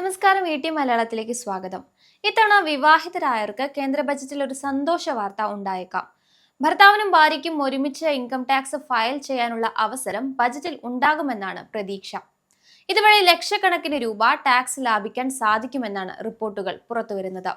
നമസ്കാരം E T മലയാളത്തിലേക്ക് സ്വാഗതം. ഇത്തവണ വിവാഹിതരായവർക്ക് കേന്ദ്ര ബജറ്റിൽ ഒരു സന്തോഷ വാർത്ത ഉണ്ടായേക്കാം. ഭർത്താവിനും ഭാര്യയ്ക്കും ഒരുമിച്ച് ഇൻകം ടാക്സ് ഫയൽ ചെയ്യാനുള്ള അവസരം ബജറ്റിൽ ഉണ്ടാകുമെന്നാണ് പ്രതീക്ഷ. ഇതുവഴി ലക്ഷക്കണക്കിന് രൂപ ടാക്സ് ലാഭിക്കാൻ സാധിക്കുമെന്നാണ് റിപ്പോർട്ടുകൾ പുറത്തുവരുന്നത്.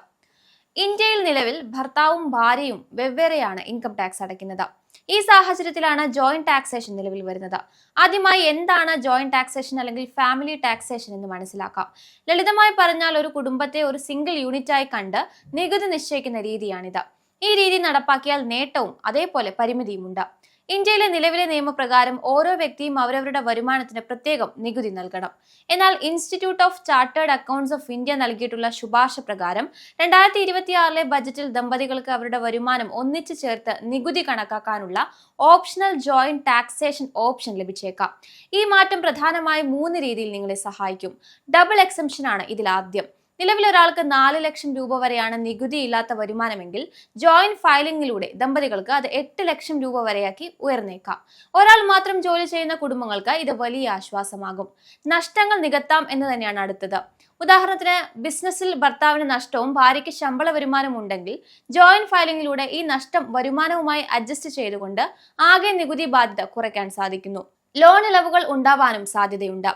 ഇന്ത്യയിൽ നിലവിൽ ഭർത്താവും ഭാര്യയും വെവ്വേറെയാണ് ഇൻകം ടാക്സ് അടയ്ക്കുന്നത്. ഈ സാഹചര്യത്തിലാണ് ജോയിന്റ് ടാക്സേഷൻ നിലവിൽ വരുന്നത്. ആദ്യമായി എന്താണ് ജോയിന്റ് ടാക്സേഷൻ അല്ലെങ്കിൽ ഫാമിലി ടാക്സേഷൻ എന്ന് മനസ്സിലാക്കാം. ലളിതമായി പറഞ്ഞാൽ ഒരു കുടുംബത്തെ ഒരു സിംഗിൾ യൂണിറ്റായി കണ്ട് നികുതി നിശ്ചയിക്കുന്ന രീതിയാണിത്. ഈ രീതി നടപ്പാക്കിയാൽ നേട്ടവും അതേപോലെ പരിമിതിയുമുണ്ട് ഇന്ത്യയിലെ നിലവിലെ നിയമപ്രകാരം ഓരോ വ്യക്തിയും അവരവരുടെ വരുമാനത്തിന് പ്രത്യേകം നികുതി നൽകണം. എന്നാൽ institute of chartered accounts of India നൽകിയിട്ടുള്ള ശുപാർശ പ്രകാരം രണ്ടായിരത്തി ഇരുപത്തിയാറിലെ ബജറ്റിൽ ദമ്പതികൾക്ക് അവരുടെ വരുമാനം ഒന്നിച്ചു ചേർത്ത് നികുതി കണക്കാക്കാനുള്ള ഓപ്ഷണൽ ജോയിന്റ് ടാക്സേഷൻ ഓപ്ഷൻ ലഭിച്ചേക്കാം. ഈ മാറ്റം പ്രധാനമായും മൂന്ന് രീതിയിൽ നിങ്ങളെ സഹായിക്കും. ഡബിൾ എക്സംഷൻ ആണ് ഇതിൽ ആദ്യം നിലവിൽ ഒരാൾക്ക് നാല് ലക്ഷം രൂപ വരെയാണ് നികുതി ഇല്ലാത്ത വരുമാനമെങ്കിൽ ജോയിന്റ് ഫയലിംഗിലൂടെ ദമ്പതികൾക്ക് അത് എട്ട് ലക്ഷം രൂപ വരെയാക്കി ഉയർന്നേക്കാം. ഒരാൾ മാത്രം ജോലി ചെയ്യുന്ന കുടുംബങ്ങൾക്ക് ഇത് വലിയ ആശ്വാസമാകും. നഷ്ടങ്ങൾ നികത്താം എന്ന് തന്നെയാണ് അടുത്തത്. ഉദാഹരണത്തിന് ബിസിനസ്സിൽ ഭർത്താവിന് നഷ്ടവും ഭാര്യയ്ക്ക് ശമ്പള വരുമാനവും ഉണ്ടെങ്കിൽ ജോയിന്റ് ഫയലിംഗിലൂടെ ഈ നഷ്ടം വരുമാനവുമായി അഡ്ജസ്റ്റ് ചെയ്തുകൊണ്ട് ആകെ നികുതി ബാധ്യത കുറയ്ക്കാൻ സാധിക്കുന്നു. ലോൺ ഇളവുകൾ ഉണ്ടാവാനും സാധ്യതയുണ്ട്.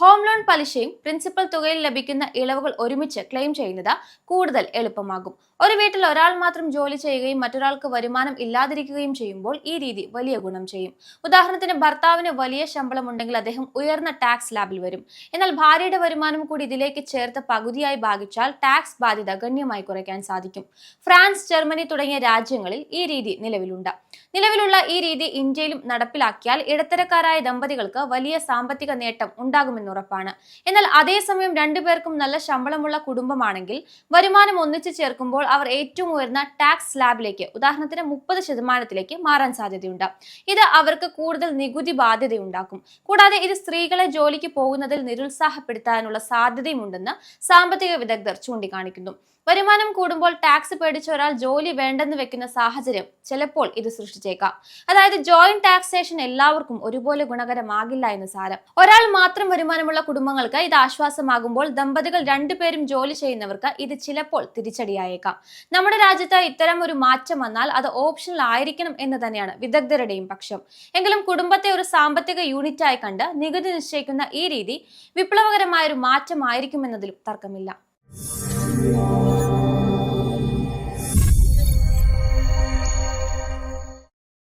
ഹോം ലോൺ പലിശയും പ്രിൻസിപ്പൽ തുകയിൽ ലഭിക്കുന്ന ഇളവുകൾ ഒരുമിച്ച് ക്ലെയിം ചെയ്യുന്നത് കൂടുതൽ എളുപ്പമാകും. ഒരു വീട്ടിൽ ഒരാൾ മാത്രം ജോലി ചെയ്യുകയും മറ്റൊരാൾക്ക് വരുമാനം ഇല്ലാതിരിക്കുകയും ചെയ്യുമ്പോൾ ഈ രീതി വലിയ ഗുണം ചെയ്യും. ഉദാഹരണത്തിന് ഭർത്താവിന് വലിയ ശമ്പളം ഉണ്ടെങ്കിൽ അദ്ദേഹം ഉയർന്ന ടാക്സ് ലാബിൽ വരും. എന്നാൽ ഭാര്യയുടെ വരുമാനം കൂടി ഇതിലേക്ക് ചേർത്ത് പകുതിയായി ഭാഗിച്ചാൽ ടാക്സ് ബാധ്യത ഗണ്യമായി കുറയ്ക്കാൻ സാധിക്കും. ഫ്രാൻസ് ജർമ്മനി തുടങ്ങിയ രാജ്യങ്ങളിൽ ഈ രീതി നിലവിലുണ്ട്. നിലവിലുള്ള ഈ രീതി ഇന്ത്യയിലും നടപ്പിലാക്കിയാൽ ഇടത്തരക്കാരായ ദമ്പതികൾക്ക് വലിയ സാമ്പത്തിക നേട്ടം ഉണ്ടാകുമെന്ന് ഉറപ്പാണ്. എന്നാൽ അതേസമയം രണ്ടുപേർക്കും നല്ല ശമ്പളമുള്ള കുടുംബമാണെങ്കിൽ വരുമാനം ഒന്നിച്ചു ചേർക്കുമ്പോൾ അവർ ഏറ്റവും ഉയർന്ന ടാക്സ് സ്ലാബിലേക്ക് ഉദാഹരണത്തിന് മുപ്പത് ശതമാനത്തിലേക്ക് മാറാൻ സാധ്യതയുണ്ട്. ഇത് അവർക്ക് കൂടുതൽ നികുതി ബാധ്യതയുണ്ടാക്കും. കൂടാതെ ഇത് സ്ത്രീകളെ ജോലിക്ക് പോകുന്നതിൽ നിരുത്സാഹപ്പെടുത്താനുള്ള സാധ്യതയുമുണ്ടെന്ന് സാമ്പത്തിക വിദഗ്ധർ ചൂണ്ടിക്കാണിക്കുന്നു. വരുമാനം കൂടുമ്പോൾ ടാക്സ് പേടിച്ച ഒരാൾ ജോലി വേണ്ടെന്ന് വെക്കുന്ന സാഹചര്യം ചിലപ്പോൾ ഇത് സൃഷ്ടിച്ചേക്കാം. അതായത് ജോയിന്റ് ടാക്സേഷൻ എല്ലാവർക്കും ഒരുപോലെ ഗുണകരമാകില്ല എന്ന് സാരം. ഒരാൾ മാത്രം വരുമാനമുള്ള കുടുംബങ്ങൾക്ക് ഇത് ആശ്വാസമാകുമ്പോൾ ദമ്പതികൾ രണ്ടുപേരും ജോലി ചെയ്യുന്നവർക്ക് ഇത് ചിലപ്പോൾ തിരിച്ചടിയായേക്കാം. നമ്മുടെ രാജ്യത്ത് ഇത്തരം ഒരു മാറ്റം വന്നാൽ അത് ഓപ്ഷണൽ ആയിരിക്കണം എന്ന് തന്നെയാണ് വിദഗ്ധരുടെയും പക്ഷം. എങ്കിലും കുടുംബത്തെ ഒരു സാമ്പത്തിക യൂണിറ്റായി കണ്ട് നികുതി നിശ്ചയിക്കുന്ന ഈ രീതി വിപ്ലവകരമായ ഒരു മാറ്റമായിരിക്കുമെന്നതിലും തർക്കമില്ല.